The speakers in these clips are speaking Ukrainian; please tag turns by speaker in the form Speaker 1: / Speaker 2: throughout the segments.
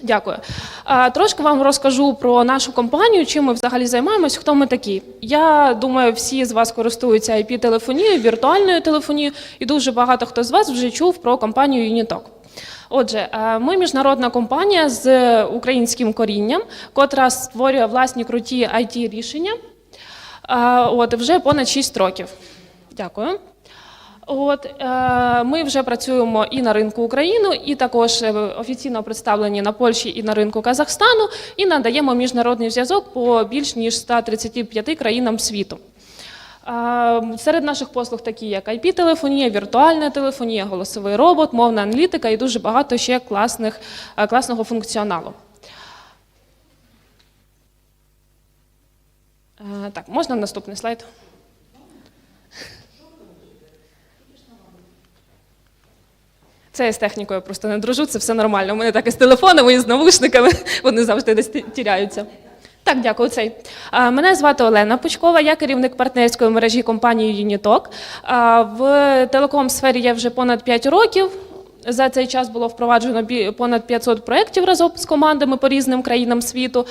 Speaker 1: Дякую. Трошки вам розкажу про нашу компанію, чим ми взагалі займаємось, хто ми такі. Я думаю, всі з вас користуються IP-телефонією, віртуальною телефонією, і дуже багато хто з вас вже чув про компанію Unitalk. Отже, е, ми міжнародна компанія з українським корінням, котра створює власні круті it рішення От вже понад 6 років. Дякую. От е, ми вже працюємо і на ринку України, і також е, офіційно представлені на Польщі і на ринку Казахстану, і надаємо міжнародний зв'язок по більш ніж 135 країнам світу. Е, Серед наших послуг такі, як IP-телефонія, віртуальна телефонія, голосовий робот, мовна аналітика і дуже багато ще класних, класного функціоналу. Так, можна наступний слайд? Це я з технікою просто не дружу, це все нормально. У мене так і з телефонами, і з навушниками, вони завжди десь тіряються. Так, дякую. Цей. Мене звати Олена Пучкова, я керівник партнерської мережі компанії. А, В телеком-сфері я вже понад 5 років. За цей час було впроваджено понад 500 проєктів разом з командами по різним країнам світу.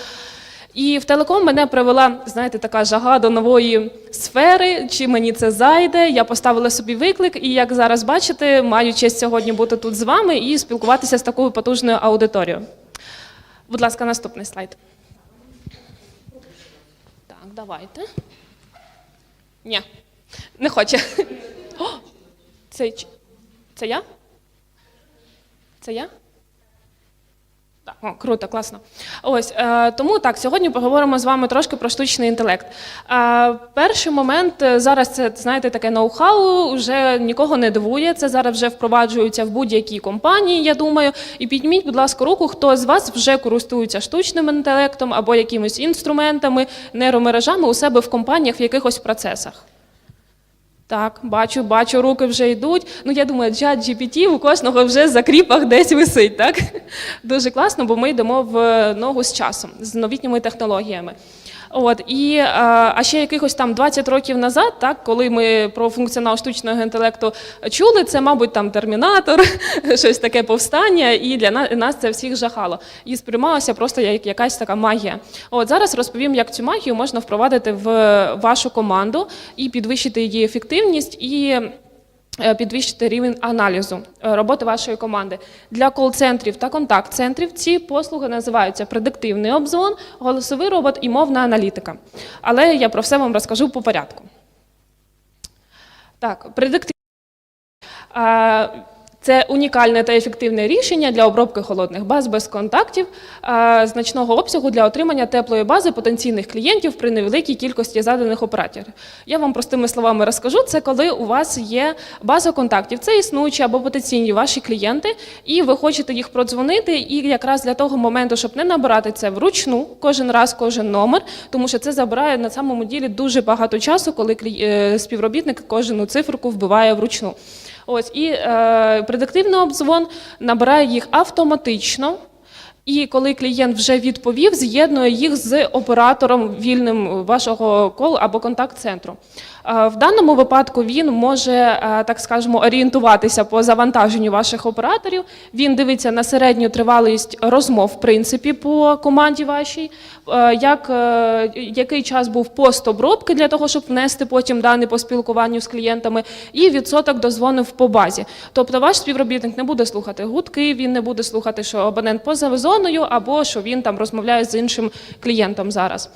Speaker 1: І в телеком мене привела, знаєте, така жага до нової сфери. Чи мені це зайде? Я поставила собі виклик, і як зараз бачите, маю честь сьогодні бути тут з вами і спілкуватися з такою потужною аудиторією. Будь ласка, наступний слайд. Так, давайте. Ні, не хоче. О, це, це я? Це я? Так, о, круто, класно. Ось е, тому так, сьогодні поговоримо з вами трошки про штучний інтелект. Е, перший момент е, зараз це знаєте таке ноу-хау, вже нікого не дивує. Це зараз вже впроваджується в будь-якій компанії, я думаю. І підніміть, будь ласка, руку, хто з вас вже користується штучним інтелектом або якимись інструментами, нейромережами у себе в компаніях в якихось процесах. Так, бачу, бачу, руки вже йдуть. Ну, я думаю, чат GPT у кожного вже за кріпах десь висить, так? Дуже класно, бо ми йдемо в ногу з часом, з новітніми технологіями. От, і, е, а ще якихось там 20 років назад, так, коли ми про функціонал штучного інтелекту чули, це, мабуть, там термінатор, щось таке повстання, і для нас це всіх жахало. І сприймалося просто як якась така магія. От зараз розповім, як цю магію можна впровадити в вашу команду і підвищити її ефективність і. Е, Підвищити рівень аналізу е, роботи вашої команди для кол-центрів та контакт-центрів. Ці послуги називаються предиктивний обзвон, голосовий робот і мовна аналітика. Але я про все вам розкажу по порядку. Так, предиктивний Це унікальне та ефективне рішення для обробки холодних баз без контактів, значного обсягу для отримання теплої бази потенційних клієнтів при невеликій кількості заданих операторів. Я вам простими словами розкажу. Це коли у вас є база контактів, це існуючі або потенційні ваші клієнти, і ви хочете їх продзвонити. І якраз для того моменту, щоб не набирати це вручну, кожен раз, кожен номер, тому що це забирає на самому ділі дуже багато часу, коли е, співробітник кожну циферку вбиває вручну. Ось і е, предиктивний обзвон набирає їх автоматично. І коли клієнт вже відповів, з'єднує їх з оператором вільним вашого кол або контакт-центру. Е, В даному випадку він може, е, так скажемо, орієнтуватися по завантаженню ваших операторів. Він дивиться на середню тривалість розмов, в принципі, по команді вашій, е, як, який час був постобробки для того, щоб внести потім дані по спілкуванню з клієнтами, і відсоток дозвонив по базі. Тобто ваш співробітник не буде слухати гудки, він не буде слухати, що абонент поза зоною, або що він там розмовляє з іншим клієнтом зараз.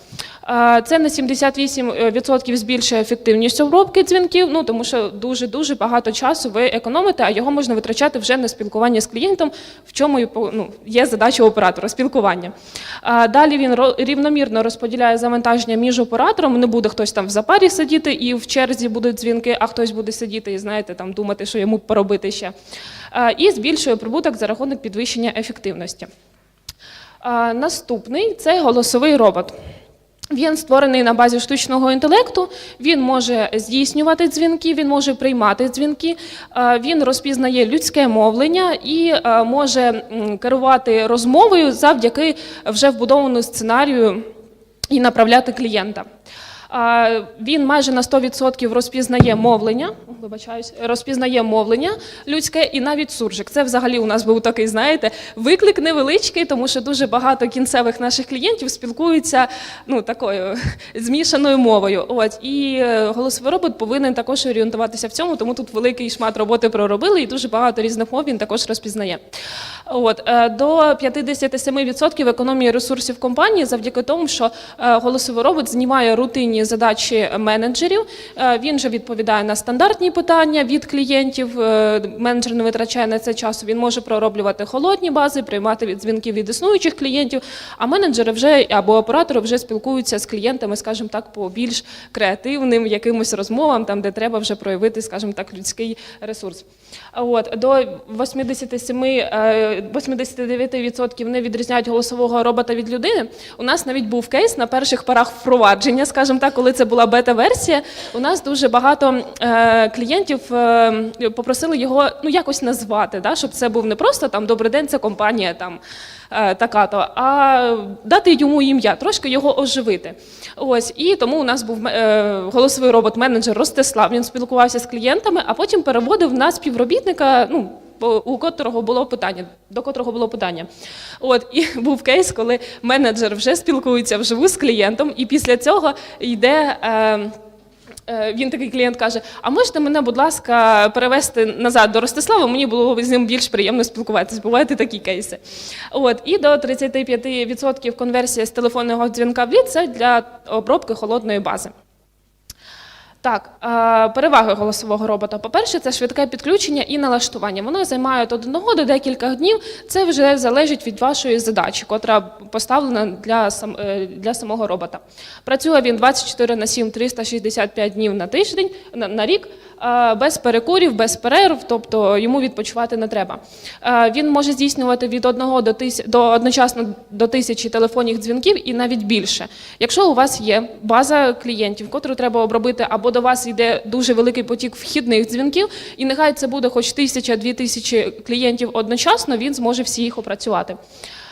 Speaker 1: Це на 78% збільшує ефективність обробки дзвінків, ну тому що дуже дуже багато часу ви економите, а його можна витрачати вже на спілкування з клієнтом, в чому ну, є задача оператора спілкування. Е, Далі він рівномірно розподіляє завантаження між оператором. Не буде хтось там в запарі сидіти і в черзі будуть дзвінки, а хтось буде сидіти і знаєте, там думати, що йому поробити ще. І збільшує прибуток за рахунок підвищення ефективності. А, Наступний це голосовий робот. Він створений на базі штучного інтелекту. Він може здійснювати дзвінки, він може приймати дзвінки, він розпізнає людське мовлення і може керувати розмовою завдяки вже вбудованому сценарію і направляти клієнта. Він майже на 100% розпізнає мовлення, вибачаюсь, розпізнає мовлення людське і навіть суржик. Це взагалі у нас був такий, знаєте, виклик невеличкий, тому що дуже багато кінцевих наших клієнтів спілкуються ну, такою змішаною мовою. От і е, голосовий робот повинен також орієнтуватися в цьому, тому тут великий шмат роботи проробили, і дуже багато різних мов він також розпізнає. От е, до 57% економії ресурсів компанії завдяки тому, що е, голосовий робот знімає рутинні задачі менеджерів. Е, Він же відповідає на стандартні питання від клієнтів. Е, Менеджер не витрачає на це часу. Він може пророблювати холодні бази, приймати від дзвінків від існуючих клієнтів. А менеджери вже або оператори вже спілкуються з клієнтами, скажімо так, по більш креативним якимось розмовам, там де треба вже проявити, скажімо так, людський ресурс. От до 87, е, 89% не відрізняють голосового робота від людини. У нас навіть був кейс на перших порах впровадження, скажімо так, коли це була бета-версія. У нас дуже багато е, клієнтів е, попросили його ну якось назвати, да, щоб це був не просто там добрий день, це компанія там. е, Така-то, а дати йому ім'я, трошки його оживити. Ось і тому у нас був е, голосовий робот-менеджер Ростислав. Він спілкувався з клієнтами, а потім переводив на співробітника. Ну у котрого було питання, до котрого було питання. От і був кейс, коли менеджер вже спілкується вживу з клієнтом, і після цього йде. Е, Е, Він такий клієнт каже: А можете мене, будь ласка, перевести назад до Ростислава? Мені було з ним більш приємно спілкуватися. Бувають і такі кейси. От і до 35% конверсія з телефонного дзвінка в лід – це для обробки холодної бази. Так, е, переваги голосового робота. По-перше, це швидке підключення і налаштування. Воно займає від одного до декілька днів. Це вже залежить від вашої задачі, котра поставлена для, е, для самого робота. Працює він 24 на 7, 365 днів на тиждень, на, на рік, без перекурів, без перерв, тобто йому відпочивати не треба. Е, Він може здійснювати від одного до тисяч до одночасно до тисячі телефонних дзвінків і навіть більше. Якщо у вас є база клієнтів, котру треба обробити, або до вас йде дуже великий потік вхідних дзвінків, і нехай це буде хоч тисяча-дві тисячі клієнтів одночасно, він зможе всі їх опрацювати.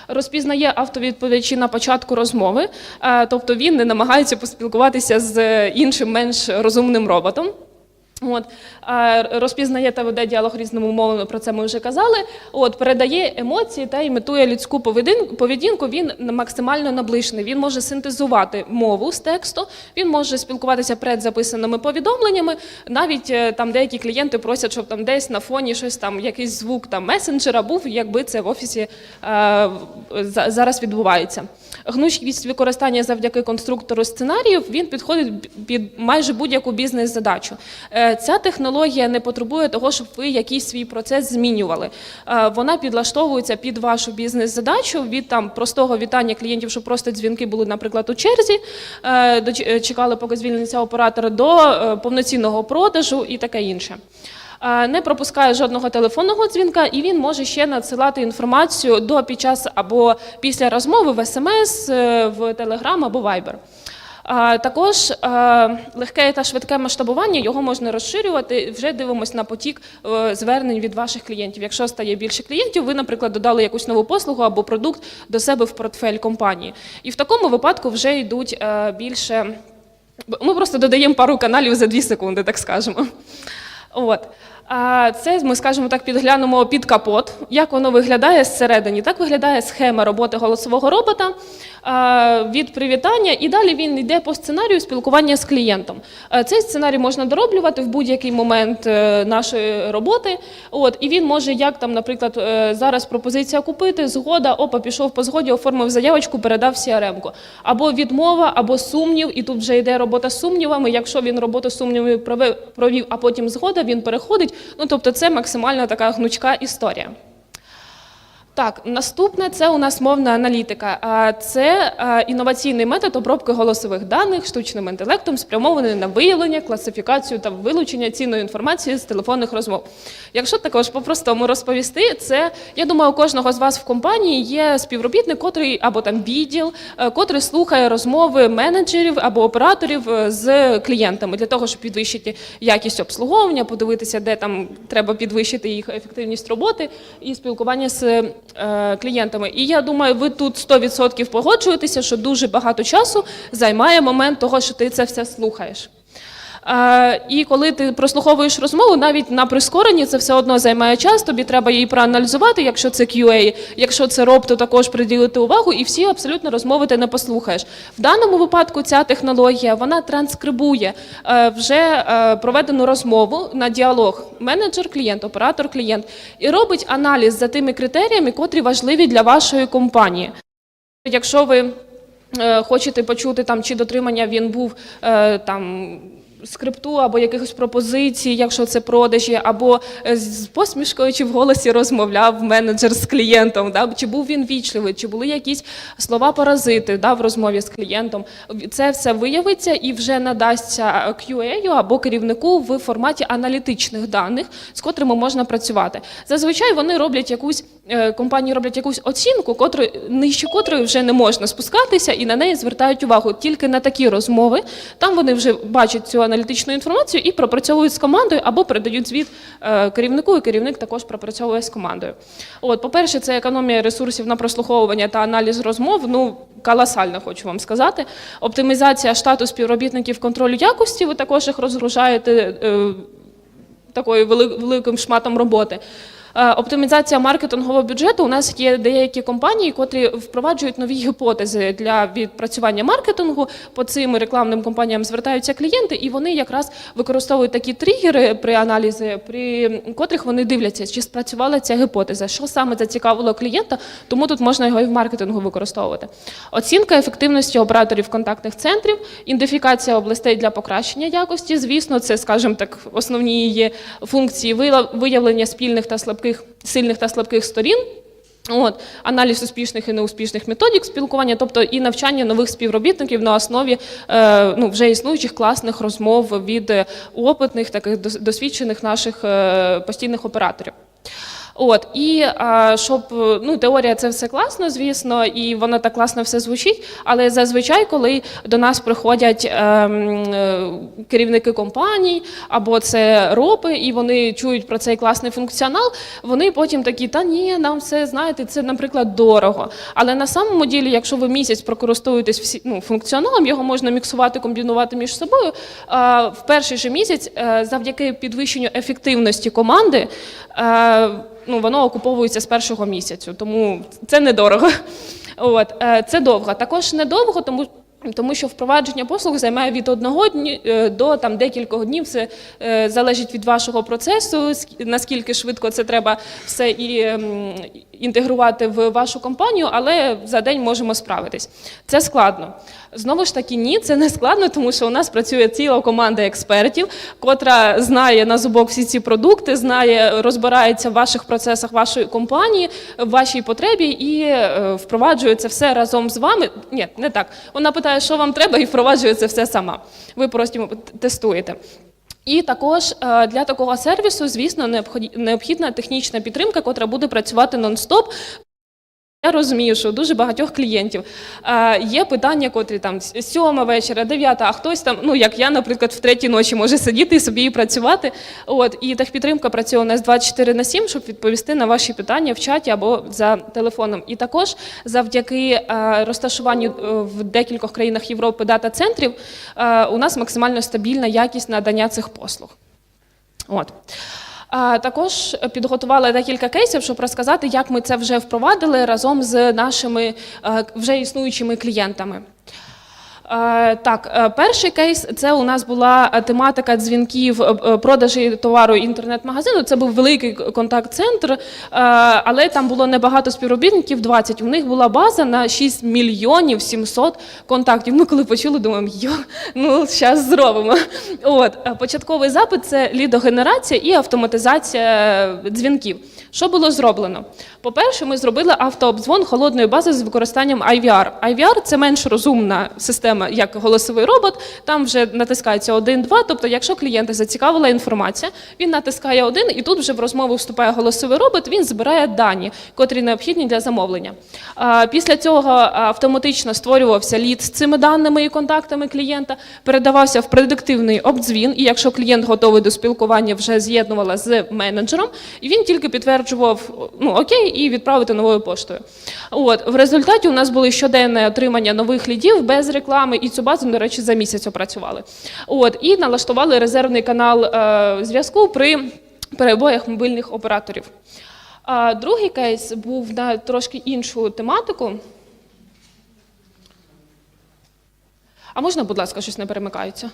Speaker 1: Розпізнає автовідповідачі на початку розмови, е, тобто він не намагається поспілкуватися з іншим менш розумним роботом. От е, розпізнає та веде діалог різними мовами, про це ми вже казали. От передає емоції та імітує людську поведінку. Він максимально наближений. Він може синтезувати мову з тексту. Він може спілкуватися предзаписаними повідомленнями. Навіть е, там деякі клієнти просять, щоб там десь на фоні щось там, якийсь звук там месенджера був, якби це в офісі е, зараз відбувається. Гнучкість використання завдяки конструктору сценаріїв він підходить під майже будь-яку бізнес-задачу. Е, Ця технологія не потребує того, щоб ви якийсь свій процес змінювали. Е, Вона підлаштовується під вашу бізнес-задачу від там простого вітання клієнтів, щоб просто дзвінки були, наприклад, у черзі, е, чекали, поки звільниться оператор, до повноцінного продажу і таке інше. Не пропускає жодного телефонного дзвінка, і він може ще надсилати інформацію до під час або після розмови в СМС, в Telegram або Viber. Також е, легке та швидке масштабування його можна розширювати. Вже дивимося на потік е, звернень від ваших клієнтів. Якщо стає більше клієнтів, ви, наприклад, додали якусь нову послугу або продукт до себе в портфель компанії. І в такому випадку вже йдуть е, більше. Ми просто додаємо пару каналів за 2 секунди, так скажемо. От. Це ми, скажімо так, підглянемо під капот, як воно виглядає зсередині. Так виглядає схема роботи голосового робота від привітання, і далі він йде по сценарію спілкування з клієнтом. Цей сценарій можна дороблювати в будь-який момент е, нашої роботи. От, і він може, як там, наприклад, е, зараз пропозиція купити, згода, опа, пішов по згоді, оформив заявочку, передав CRM-ку. Або відмова, або сумнів, і тут вже йде робота з сумнівами. Якщо він роботу з сумнівами провів, а потім згода, він переходить. Ну тобто, це максимально така гнучка історія. Так, наступне це у нас мовна аналітика. Це інноваційний метод обробки голосових даних штучним інтелектом, спрямований на виявлення, класифікацію та вилучення цінної інформації з телефонних розмов. Якщо також по-простому розповісти, це я думаю, у кожного з вас в компанії є співробітник, котрий або там відділ, е, котрий слухає розмови менеджерів або операторів е, з клієнтами для того, щоб підвищити якість обслуговування, подивитися, де там треба підвищити їх ефективність роботи і спілкування з клієнтами. І я думаю, ви тут 100% погоджуєтеся, що дуже багато часу займає момент того, що ти це все слухаєш. І коли ти прослуховуєш розмову, навіть на прискоренні це все одно займає час. Тобі треба її проаналізувати, якщо це QA, якщо це роб, то також приділити увагу, і всі абсолютно розмови ти не послухаєш. В даному випадку ця технологія вона транскрибує е, вже е, проведену розмову на діалог менеджер, клієнт, оператор, клієнт і робить аналіз за тими критеріями, котрі важливі для вашої компанії. Якщо ви е, хочете почути там, чи дотримання він був там. Скрипту або якихось пропозицій, якщо це продажі, або е, з посмішкою чи в голосі розмовляв менеджер з клієнтом, да? чи був він вічливий, чи були якісь слова паразити да, в розмові з клієнтом. Це все виявиться і вже надасться QA або керівнику в форматі аналітичних даних, з котрими можна працювати. Зазвичай вони роблять якусь е, компанії роблять якусь оцінку, котру нижче котрої вже не можна спускатися, і на неї звертають увагу тільки на такі розмови. Там вони вже бачать цю аналітичну інформацію і пропрацьовують з командою або передають звіт е, керівнику, і керівник також пропрацьовує з командою. От, по-перше, це економія ресурсів на прослуховування та аналіз розмов. Ну колосально хочу вам сказати. Оптимізація штату співробітників контролю якості. Ви також їх розгружаєте. Е, такою великим шматом роботи. Е, Оптимізація маркетингового бюджету. У нас є деякі компанії, котрі впроваджують нові гіпотези для відпрацювання маркетингу. По цим рекламним компаніям звертаються клієнти, і вони якраз використовують такі тригери при аналізі, при котрих вони дивляться, чи спрацювала ця гіпотеза, що саме зацікавило клієнта, тому тут можна його і в маркетингу використовувати. Оцінка ефективності операторів контактних центрів, ідентифікація областей для покращення якості. Звісно, це, скажімо так, основні її функції виявлення спільних та слабких, сильних та слабких сторін. От, аналіз успішних і неуспішних методик спілкування, тобто і навчання нових співробітників на основі е, ну, вже існуючих класних розмов від е, опитних, таких досвідчених наших е, постійних операторів. От і а, щоб е, ну теорія це все класно, звісно, і воно так класно все звучить. Але зазвичай, коли до нас приходять ем, е, керівники компаній або це ропи, і вони чують про цей класний функціонал, вони потім такі, та ні, нам все знаєте, це, наприклад, дорого. Але на самому ділі, якщо ви місяць прокористуєтесь всі ну, функціоналом, його можна міксувати, комбінувати між собою. А, в перший же місяць, е, завдяки підвищенню ефективності команди. Ну, воно окуповується з першого місяцю, тому це недорого. От, е, це довго. Також недовго, тому. Тому що впровадження послуг займає від одного дні е, до там декількох днів. Це е, залежить від вашого процесу, наскільки швидко це треба все і ем, інтегрувати в вашу компанію, але за день можемо справитись. Це складно. Знову ж таки, ні, це не складно, тому що у нас працює ціла команда експертів, котра знає на зубок всі ці продукти, знає, розбирається в ваших процесах вашої компанії, в вашій потребі і е, впроваджує це все разом з вами. Ні, не так. Вона питає, що вам треба, і впроваджує це все сама. Ви просто тестуєте. І також е, для такого сервісу, звісно, необхідна технічна підтримка, котра буде працювати нон-стоп. Я розумію, що дуже багатьох клієнтів е, є питання, котрі там сьома вечора, дев'ята, а хтось там, ну як я, наприклад, в третій ночі може сидіти і собі і працювати. От і техпідтримка працює у нас 24 на 7, щоб відповісти на ваші питання в чаті або за телефоном. І також завдяки е, розташуванню е, в декількох країнах Європи дата-центрів е, у нас максимально стабільна якість надання цих послуг. От. Також підготували декілька кейсів, щоб розказати, як ми це вже впровадили разом з нашими е, вже існуючими клієнтами. Е, Так, е, перший кейс це у нас була е, тематика дзвінків продажі товару інтернет-магазину. Це був великий контакт-центр, але там було небагато співробітників, 20. У них була база на 6 мільйонів 700 контактів. Ну, коли почули, думаємо, ну зараз зробимо. От початковий запит це лідогенерація і автоматизація дзвінків. Що було зроблено? По-перше, ми зробили автообдзвон холодної бази з використанням IVR. IVR – це менш розумна система, як голосовий робот. Там вже натискається 1-2, тобто, якщо клієнта зацікавила інформація, він натискає один, і тут вже в розмову вступає голосовий робот. Він збирає дані, котрі необхідні для замовлення. Після цього автоматично створювався лід з цими даними і контактами клієнта, передавався в предиктивний обдзвін, і якщо клієнт готовий до спілкування, вже з'єднувала з менеджером, і він тільки підтверджує підтверджував ну окей, і відправити новою поштою. От в результаті у нас були щоденне отримання нових лідів без реклами, і цю базу, до речі, за місяць опрацювали. От і налаштували резервний канал е, зв'язку при перебоях мобільних операторів. А другий кейс був на трошки іншу тематику. А можна, будь ласка, щось не перемикається?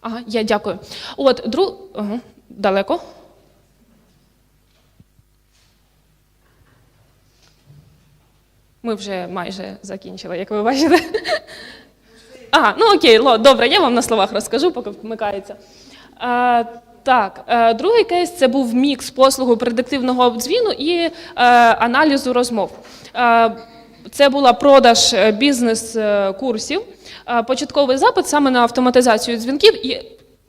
Speaker 1: Ага, я дякую. От, друг... Ага, далеко. Ми вже майже закінчили, як ви бачите. Ага, ну окей, ло, добре, я вам на словах розкажу, поки вмикається. А, так, е, другий кейс це був мікс послугу предиктивного обдзвіну і е, аналізу розмов. Е, це була продаж бізнес-курсів, початковий запит саме на автоматизацію дзвінків і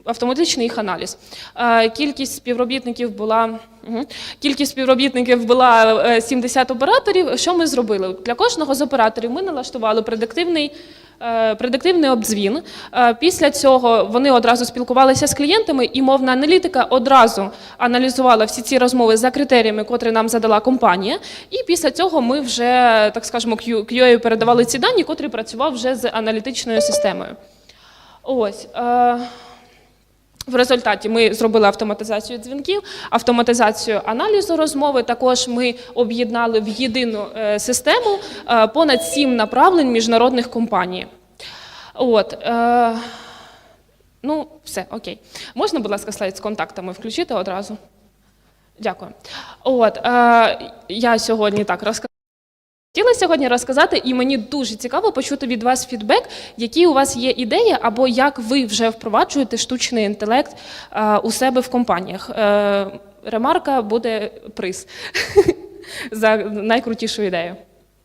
Speaker 1: автоматичний їх аналіз. Е, Кількість співробітників була кількість співробітників була е, 70 операторів. Що ми зробили? Для кожного з операторів ми налаштували предиктивний. Е, Предиктивний обдзвін. Е, Після цього вони одразу спілкувалися з клієнтами, і мовна аналітика одразу аналізувала всі ці розмови за критеріями, котрі нам задала компанія. І після цього ми вже, так скажемо, QA передавали ці дані, котрі працював вже з аналітичною системою. Ось. В результаті ми зробили автоматизацію дзвінків, автоматизацію аналізу розмови. Також ми об'єднали в єдину е, систему е, понад сім направлень міжнародних компаній. От, е, ну, все, окей. Можна, будь ласка, слайд з контактами включити одразу? Дякую. От, е, я сьогодні так розказала. Хотіла сьогодні розказати, і мені дуже цікаво почути від вас фідбек, які у вас є ідеї, або як ви вже впроваджуєте штучний інтелект е, у себе в компаніях. Е, ремарка буде приз за найкрутішу ідею.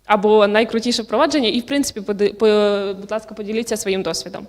Speaker 1: Або найкрутіше впровадження, і, в принципі, будь ласка, поділіться своїм досвідом.